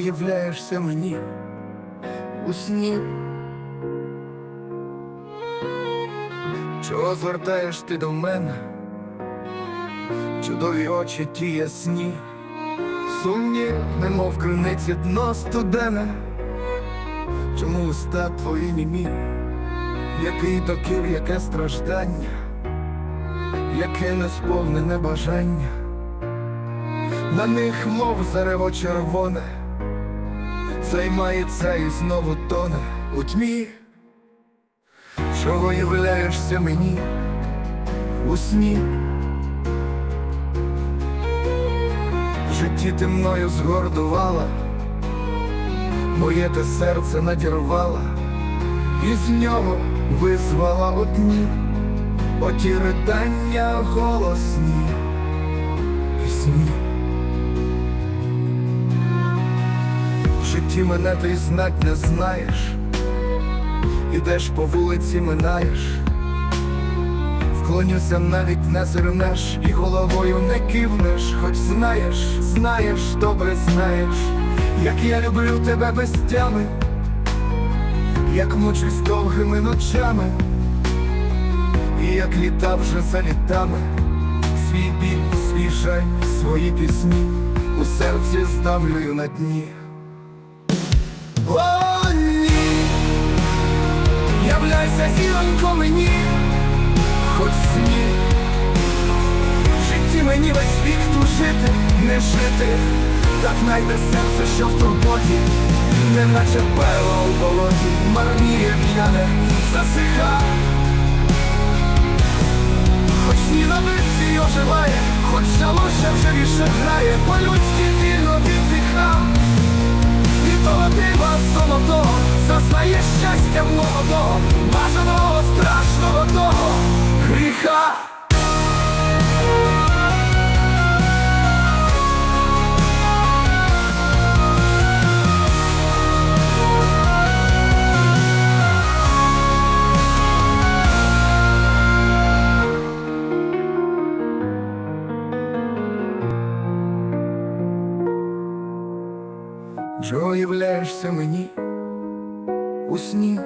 являєшся мені у сні. Чого звертаєш ти до мене? Чудові очі ті ясні, сумні, немов криниці дно студене. Чому уста твої німі? Який докір, яке страждання, яке несповнене бажання, на них, мов зарево червоне, займається і знову тоне у тьмі, чого являєшся мені у сні. В житті ти мною згордувала, моє те серце надірвала, і з нього визвала одні оті ридання голосні пісні. Житті мене ти знать не знаєш, ідеш по вулиці, минаєш, вклонюся, навіть не зирнеш, і головою не кивнеш, хоч знаєш, знаєш, добре знаєш, як я люблю тебе без тями, як мучусь довгими ночами, і як літа вже за літами, свій біль, свій жаль, свої пісні у серці ставлю на дні. Зіронько мені, хоч сні. В житті мені весь вік тужити, не жити, так найде серце, що в турботі, не наче перло у болоті, марніє в'яне, засиха. Хоч ненависті оживає, хоч жалоща вже більше грає, по-людськи вільно віддихав. І того дива золотого зазнає щастя молодого, Чого являєшся мені у сні?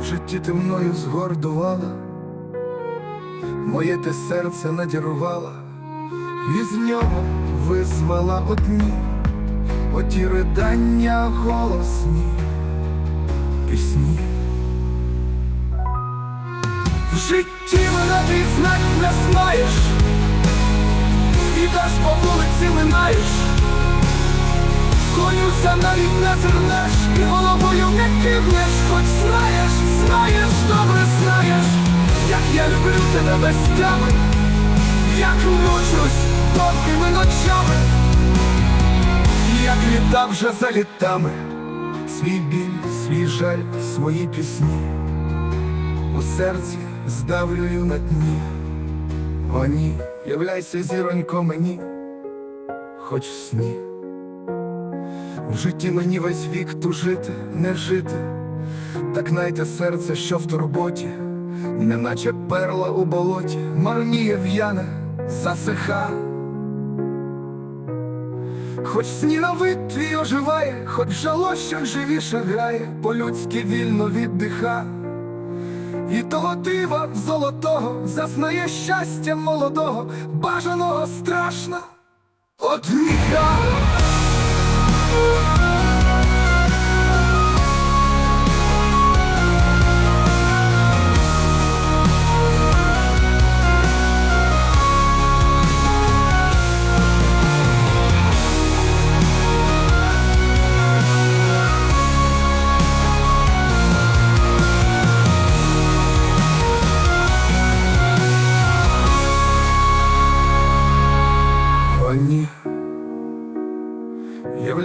В житті ти мною згордувала, моє те серце надірвала, і з нього визвала одні оті ридання голосні пісні. В житті мене ти знать не знаєш. Ідеш по вулиці минаєш, Склонюся навіть не зернеш, і головою не кивнеш, хоч знаєш, знаєш, добре знаєш, як я люблю тебе без тями, як мучусь довгими ночами, як літа вже за літами, свій біль, свій жаль, свої пісні, у серці здавлюю на дні. О ні, являйся зіронько мені, хоч сні. В житті мені весь вік тужити, не жити, так найте серце, що в турботі, неначе перла у болоті, марніє в'яне, засиха. Хоч сні на вид твій оживає, хоч в жалощах живіше грає, по-людськи вільно віддиха. І того дива золотого зазнає щастя молодого, бажаного страшно от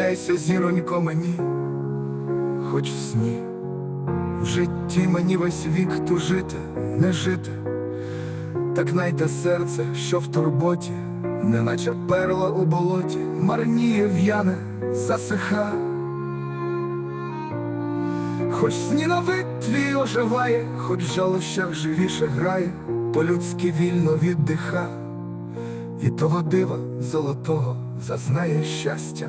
Являйся зіронько мені, хоч в сні. В житті мені весь вік тужити, не жити, так найде серце, що в турботі, неначе перла у болоті, марніє в'яне, засиха. Хоч сні на вид оживає, хоч в жалощах живіше грає, по-людськи вільно віддиха. І того дива золотого зазнає щастя.